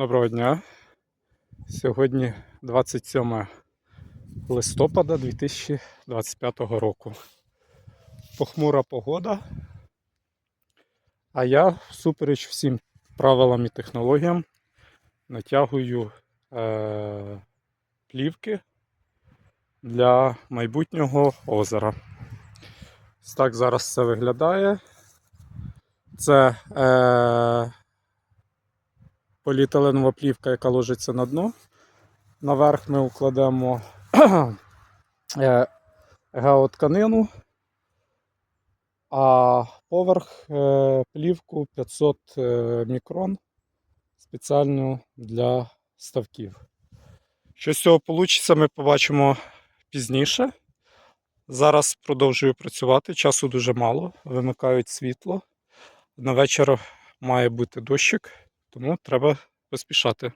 Доброго дня. Сьогодні 27 листопада 2025 року. Похмура погода. А я, всупереч всім правилам і технологіям, натягую е- плівки для майбутнього озера. Ось так зараз це виглядає. Це е- поліетиленова плівка, яка ложиться на дно. Наверх ми укладемо е, геотканину, а поверх е, плівку 500 е, мікрон спеціально для ставків. Що з цього вийде, ми побачимо пізніше. Зараз продовжую працювати, часу дуже мало, вимикають світло. На вечір має бути дощик, тому треба поспішати.